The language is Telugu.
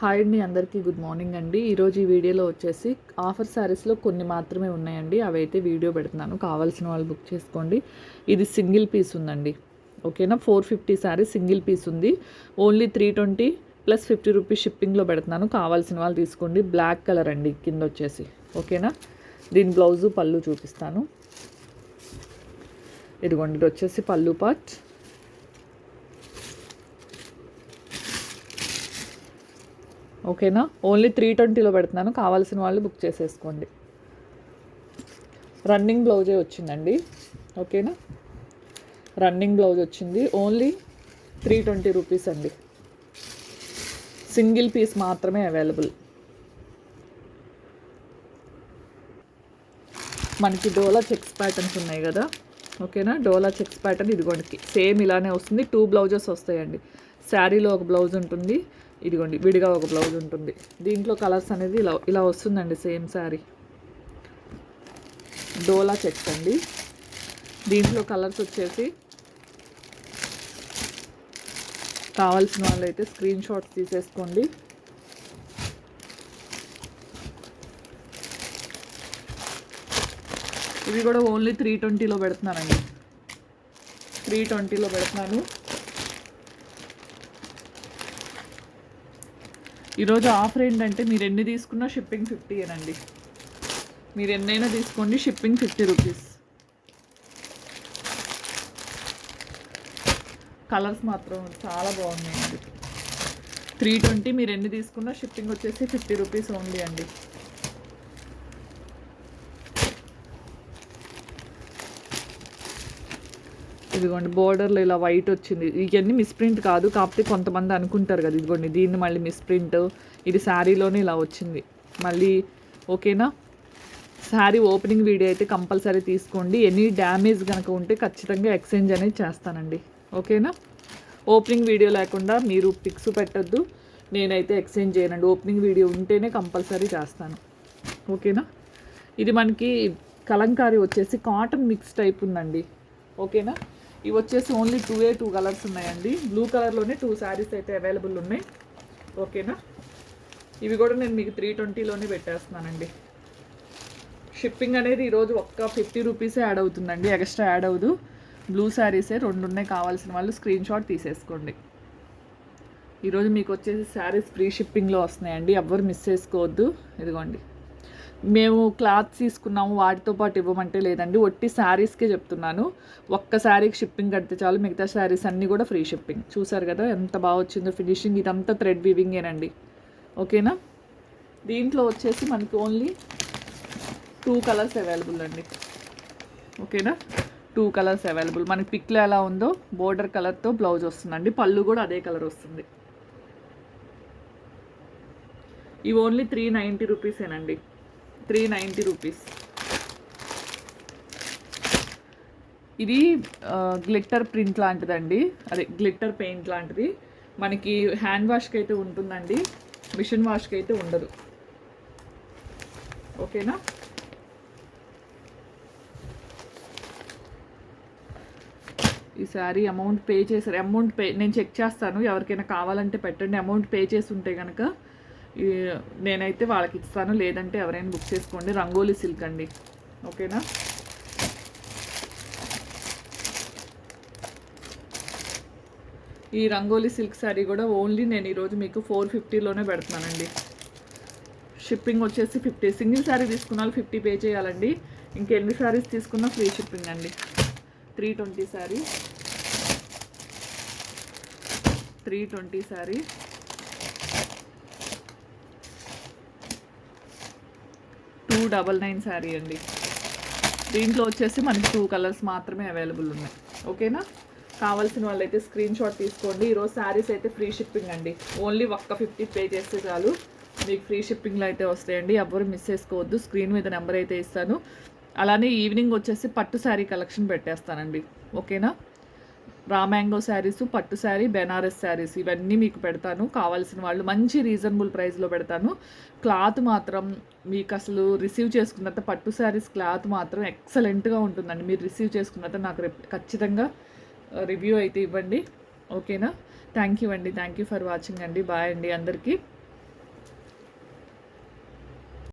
హాయ్ అండి అందరికీ గుడ్ మార్నింగ్ అండి. ఈరోజు ఈ వీడియోలో వచ్చేసి ఆఫర్ శారీస్లో కొన్ని మాత్రమే ఉన్నాయండి. అవైతే వీడియో పెడుతున్నాను. కావాల్సిన వాళ్ళు బుక్ చేసుకోండి. ఇది సింగిల్ పీస్ ఉందండి. ఓకేనా? Four fifty sari single piece ఉంది. Only three twenty plus fifty rupees షిప్పింగ్లో పెడుతున్నాను. కావాల్సిన వాళ్ళు తీసుకోండి. బ్లాక్ కలర్ అండి కింద వచ్చేసి. ఓకేనా? దీని బ్లౌజు పళ్ళు చూపిస్తాను. ఇదిగోండి ఇది వచ్చేసి పళ్ళు పార్ట్. ఓకేనా? ఓన్లీ త్రీ ట్వంటీలో పెడుతున్నాను. కావాల్సిన వాళ్ళు బుక్ చేసేసుకోండి. రన్నింగ్ బ్లౌజే వచ్చిందండి. ఓకేనా? రన్నింగ్ బ్లౌజ్ వచ్చింది. ఓన్లీ త్రీ ట్వంటీ రూపీస్ అండి. సింగిల్ పీస్ మాత్రమే అవైలబుల్ మనకి డోలా చెక్స్ ప్యాటర్న్స్ ఉన్నాయి కదా? ఓకేనా? డోలా చెక్స్ ప్యాటర్న్ ఇదిగోండి. సేమ్ ఇలానే వస్తుంది. టూ బ్లౌజెస్ వస్తాయండి. శారీలో ఒక బ్లౌజ్ ఉంటుంది. ఇదిగోండి విడిగా ఒక బ్లౌజ్ ఉంటుంది. దీంట్లో కలర్స్ అనేది ఇలా ఇలా వస్తుందండి సేమ్ శారీ. డోలా చెక్స్ అండి. దీంట్లో కలర్స్ వచ్చేసి కావాల్సిన వాళ్ళైతే స్క్రీన్ షాట్స్ తీసేసుకోండి. ఇవి కూడా ఓన్లీ త్రీ ట్వంటీలో పెడుతున్నానండి. త్రీ ట్వంటీలో పెడుతున్నాను. ఈరోజు ఆఫర్ ఏంటంటే మీరు ఎన్ని తీసుకున్నా షిప్పింగ్ ఫిఫ్టీ అనండి మీరు ఎన్నైనా తీసుకోండి షిప్పింగ్ ఫిఫ్టీ రూపీస్ కలర్స్ మాత్రం చాలా బాగున్నాయండి. త్రీ ట్వంటీ మీరు ఎన్ని తీసుకున్నా షిప్పింగ్ వచ్చేసి ఫిఫ్టీ రూపీస్ ఓన్లీ అండి. ఇదిగోండి బోర్డర్లో ఇలా వైట్ వచ్చింది. ఇవన్నీ మిస్ప్రింట్ కాదు కాకపోతే కొంతమంది అనుకుంటారు కదా ఇదిగోండి దీన్ని మళ్ళీ మిస్ప్రింట్ ఇది శారీలోనే ఇలా వచ్చింది. మళ్ళీ ఓకేనా? శారీ ఓపెనింగ్ వీడియో అయితే కంపల్సరీ తీసుకోండి. ఎనీ డ్యామేజ్ కనుక ఉంటే ఖచ్చితంగా ఎక్స్చేంజ్ అనేది చేస్తానండి. ఓకేనా? ఓపెనింగ్ వీడియో లేకుండా మీరు పిక్స్ పెట్టద్దు. నేనైతే ఎక్స్చేంజ్ చేయనండి. ఓపెనింగ్ వీడియో ఉంటేనే కంపల్సరీ చేస్తాను. ఓకేనా? ఇది మనకి కలంకారీ వచ్చేసి కాటన్ మిక్స్ టైప్ ఉందండి. ఓకేనా? ఇవి వచ్చేసి only two a two colours ఉన్నాయండి. బ్లూ కలర్లోనే టూ శారీస్ అయితే అవైలబుల్ ఉన్నాయి. ఓకేనా ఇవి కూడా నేను మీకు త్రీ ట్వంటీలోనే పెట్టేస్తున్నానండి. షిప్పింగ్ అనేది ఈరోజు ఒక్క ఫిఫ్టీ రూపీసే యాడ్ అవుతుందండి. ఎక్స్ట్రా యాడ్ అవ్వదు. బ్లూ శారీసే రెండు ఉన్నాయి. కావాల్సిన వాళ్ళు స్క్రీన్ షాట్ తీసేసుకోండి. ఈరోజు మీకు వచ్చేసి శారీస్ ఫ్రీ షిప్పింగ్లో వస్తున్నాయండి. ఎవ్వరు మిస్ చేసుకోవద్దు. ఇదిగోండి. మేము క్లాత్ తీసుకున్నాము వాటితో పాటు ఇవ్వమంటే లేదండి. ఒట్టి శారీస్కే చెప్తున్నాను. ఒక్క శారీకి షిప్పింగ్ కడితే చాలు మిగతా శారీస్ అన్నీ కూడా ఫ్రీ షిప్పింగ్. చూసారు కదా ఎంత బాగా వచ్చిందో ఫినిషింగ్. ఇదంతా థ్రెడ్ వివింగేనండి. ఓకేనా? దీంట్లో వచ్చేసి మనకి ఓన్లీ టూ కలర్స్ అవైలబుల్ అండి. ఓకేనా? Two colours available. మనకి పిక్లో ఎలా ఉందో బోర్డర్ కలర్తో బ్లౌజ్ వస్తుందండి. పళ్ళు కూడా అదే కలర్ వస్తుంది. ఇవి only three ninety రూపీసేనండి. Three ninety rupees. ఇది గ్లిట్టర్ ప్రింట్ లాంటిదండి. అదే గ్లిట్టర్ పెయింట్ లాంటిది. మనకి హ్యాండ్ వాష్కి అయితే ఉంటుందండి. మిషన్ వాష్కి అయితే ఉండదు. ఓకేనా? ఈ శారీ అమౌంట్ పే చేశారు. అమౌంట్ పే నేను చెక్ చేస్తాను. ఎవరికైనా కావాలంటే పెట్టండి. అమౌంట్ పే చేసి ఉంటే కనుక నేనైతే వాళ్ళకి ఇస్తాను లేదంటే ఎవరైనా బుక్ చేసుకోండి. రంగోలీ సిల్క్ అండి. ఓకేనా? ఈ రంగోలీ సిల్క్ శారీ కూడా ఓన్లీ నేను ఈరోజు మీకు ఫోర్ ఫిఫ్టీలోనే పెడుతున్నానండి. షిప్పింగ్ వచ్చేసి ఫిఫ్టీ సింగిల్ శారీ తీసుకున్న ఫిఫ్టీ పే చేయాలండి. ఇంకెన్ని శారీస్ తీసుకున్నా ఫ్రీ షిప్పింగ్ అండి. Three twenty sari. Three twenty sari. Double nine sari అండి. దీంట్లో వచ్చేసి మనకి టూ కలర్స్ మాత్రమే అవైలబుల్ ఉన్నాయి. ఓకేనా? కావాల్సిన వాళ్ళైతే స్క్రీన్ షాట్ తీసుకోండి. ఈరోజు శారీస్ అయితే ఫ్రీ షిప్పింగ్ అండి. ఓన్లీ ఒక్క ఫిఫ్టీ పే చేస్తే చాలు. మీకు ఫ్రీ షిప్పింగ్లో అయితే వస్తాయండి. ఎవ్వరు మిస్ చేసుకోవద్దు. స్క్రీన్ మీద నెంబర్ అయితే ఇస్తాను. అలానే ఈవినింగ్ వచ్చేసి పట్టు శారీ కలెక్షన్ పెట్టేస్తానండి. ఓకేనా? రా మ్యాంగో శారీస్ పట్టు శారీ బెనారస్ శారీస్ ఇవన్నీ మీకు పెడతాను. కావాల్సిన వాళ్ళు మంచి రీజనబుల్ ప్రైస్లో పెడతాను. క్లాత్ మాత్రం మీకు అసలు రిసీవ్ చేసుకున్నంత పట్టు శారీస్ క్లాత్ మాత్రం ఎక్సలెంట్గా ఉంటుందండి. మీరు రిసీవ్ చేసుకున్నంత నాకు ఖచ్చితంగా రివ్యూ అయితే ఇవ్వండి. ఓకేనా? థ్యాంక్ యూ అండి. థ్యాంక్ యూ ఫర్ వాచింగ్ అండి. బాయ్ అండి అందరికీ.